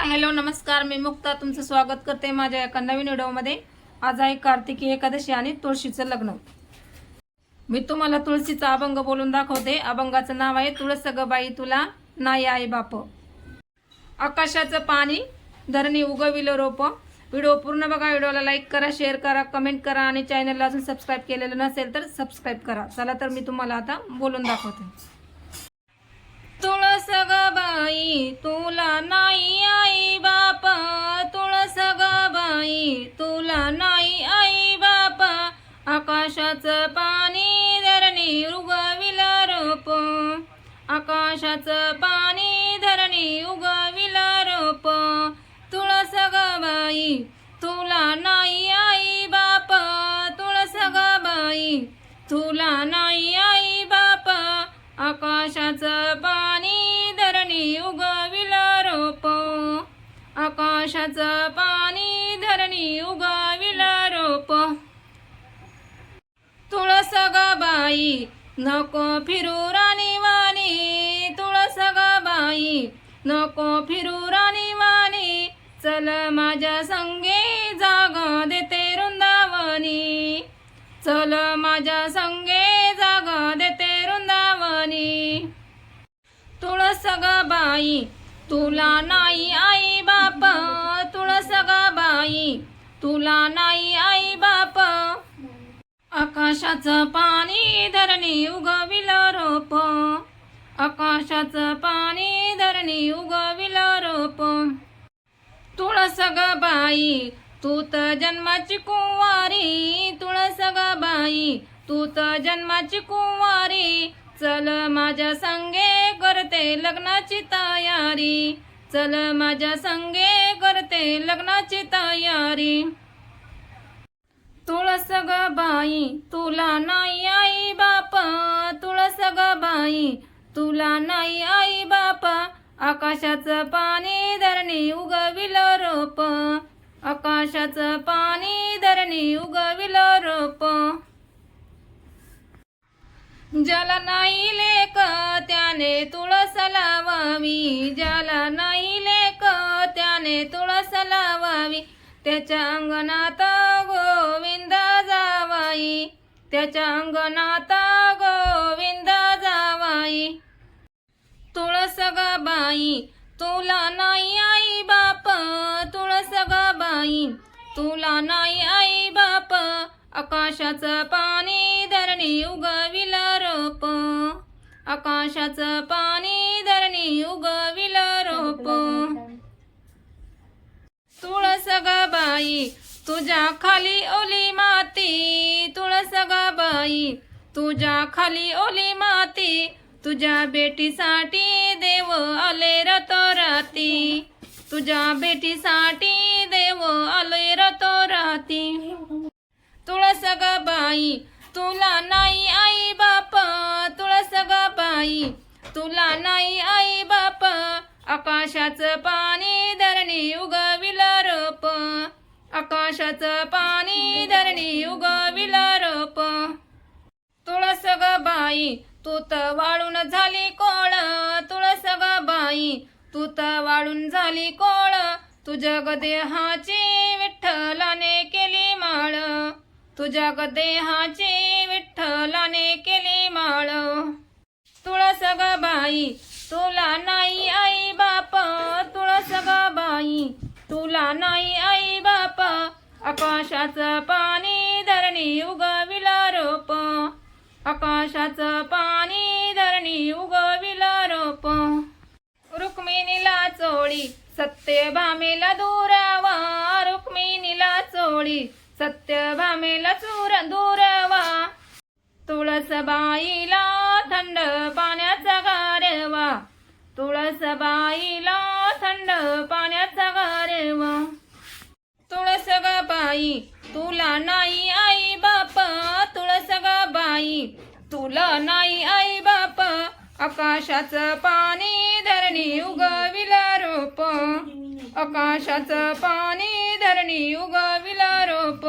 Hello नमस्कार. मी मुक्ता. तुमचं स्वागत करते माझ्या एका नवीन व्हिडिओमध्ये. आज आहे कार्तिकी एकादशी आणि तुळशीचं लग्न. मी तुम्हाला तुळशीचा अभंग बोलून दाखवते. अभंगाचं नाव आहे तुळस ग बाई तुला नाही आई बाप. आकाशाचं पाणी धरणी उगविलं रोप. व्हिडिओ पूर्ण बघा. व्हिडिओला लाईक करा शेअर करा कमेंट करा आणि चॅनलला अजून सबस्क्राईब केलेलं नसेल तर सबस्क्राईब करा. चला तर मी तुम्हाला आता बोलून दाखवते. तुळस ग बाई आकाशाचं पाणी धरणी उगविला रोप. आकाशाचं पाणी धरणी उगविला रोप. तुळस ग बाई तुला नाही आई बाप. तुळस ग बाई तुला नाही आई बाप. आकाशाचं पाणी धरणी उगविला रोप. आकाशाचं पाणी धरणी उग रोप तुळस ग बाई नको फिरू राणी वाणी तुळस ग बाई. नको फिरू राणी वाणी चल माझ्या संगे जाग देते वृंदावनी. चल माझ्या संगे जाग देते वृंदावनी. तुळस ग बाई तुला नाही आई बाप. तुळस ग बाई तुला नाही आई बाप. आकाशाचं पाणी धरणी उगविल रोप. आकाशाचं पाणी धरणी उगविल रोप. तुळस ग बाई तू तर जन्माची कुंवारी. तुळस ग बाई तू तर जन्माची कुंवारी. चल माझ्या संगे करते लग्नाची तयारी. चल माझ्या संगे करते लग्नाची तयारी. तुळस ग बाई तुला नाही आई बाप तुळस ग बाई तुला नाही आई बाप. आकाशाचं पाणी धरणी उगविल रोप. आकाशाचं पाणी धरणी उगविल रोप. ज्याला नाही लेक त्याने तुळस लावावी. ज्याला नाही लेक त्याने तुळस लावावी. त्याच्या अंगणात त्याच्या अंगणात गोविंद जावाई. तुळस ग बाई तुला नाही आई बाप तुळस ग बाई तुला नाही आई बाप आकाशाचं पाणी धरणी उगविल रोप. आकाशाचं पाणी धरणी उगविल रोप. तुळस ग बाई तुझ्या खाली ओली तुझ्या खाली ओली माती तुझ्या बेटीसाठी देव आले रतो राती तुझ्या बेटीसाठी देव आले रतो राती तुळस ग बाई तुला नाही आई बाप तुळस ग बाई तुला नाही आई बाप. आकाशाचं पाणी धरणी उगविलं रोप. आकाशाचं पाणी धरणी उगविलं ग बाई तूत वाळून झाली कोळ तुळस ग बाई. तूत वाळून झाली कोळ तुझ्या गदेहाची देहाची विठ्ठलाने केली माळ. तुझ्या गदेहाची देहाची विठ्ठलाने केली माळ. तुळस ग बाई तुला नाही आई बाप तुळस ग बाई. तुला नाही आई बाप आकाशाचं पाणी धरणी उगा चोळी सत्यभामेला दुरावा रुक्मिणीला चोळी सत्यभामेला चूर दुरावा. तुळसबाईला थंड पाण्याचा तुळस तुळसबाईला थंड पाण्याचा गारेवा. तुळस ग बाई तुला नाही आई बाप तुळस ग बाई तुला नाही आई बाप. आकाशाचं पाणी धरणी उगविला आकाशाचं पाणी धरणी उगविला रोप.